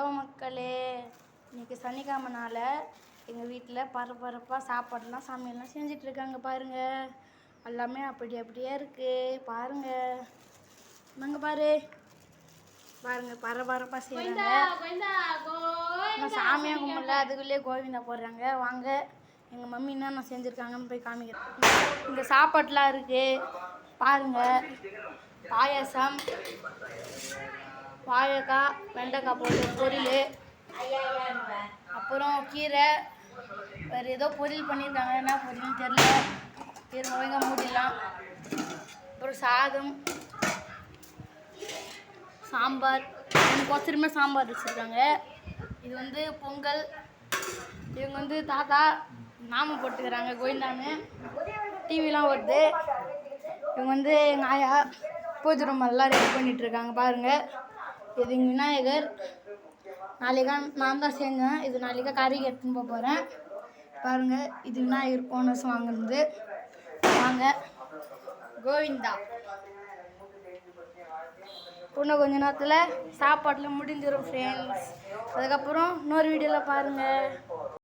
Hello மக்களே இன்னைக்கு சனிக்கிழமைனால எங்கள் வீட்டில் பரபரப்பாக சாப்பாடுலாம் சமையல்லாம் செஞ்சுட்டு இருக்காங்க பாருங்க. எல்லாமே அப்படி அப்படியே இருக்கு. பாருங்க. இங்க பாரு. பாருங்க பரபரப்பாக செய்கிறாங்க நான் சாமியாக கும்பிடல அதுக்குள்ளேயே கோவிந்தா போடுறாங்க. வாங்க எங்கள் மம்மி என்னென்ன செஞ்சுருக்காங்கன்னு போய் காமிக்கிறேன். இந்த சாப்பாடுலாம் இருக்கு. பாருங்க. பாயாசம். வாழைக்காய் வெண்டைக்காய் போட்டு பொரியல். அப்புறம் கீரை. வேறு ஏதோ பொரியல் பண்ணியிருக்காங்க என்ன பொரியல்னு தெரில கீரை ஒழுங்கா மூடிடலாம் அப்புறம் சாதம். சாம்பார். எனக்கு சாம்பார் வச்சுருக்காங்க. இது வந்து பொங்கல். இவங்க வந்து தாத்தா நாம போட்டுக்கிறாங்க கோயிந்தான்னு. டிவிலாம் வருது. இவங்க வந்து எங்கள் ஆயா பூஜை ரூம் எல்லாம் ரெடி பண்ணிகிட்ருக்காங்க பாருங்கள் இது விநாயகர். நாளைக்கா நான் தான் செஞ்சேன் இது நாளைக்கா கறிக்கு எடுத்துன்னு போக போகிறேன் பாருங்கள் இது விநாயகர் போன வருஷம் வாங்கினது வாங்க. கோவிந்தா. இன்னும் கொஞ்ச நேரத்தில் சாப்பாட்டில் முடிஞ்சிடும் ஃப்ரெண்ட்ஸ் அதுக்கப்புறம் இன்னொரு வீடியோவில் பாருங்கள்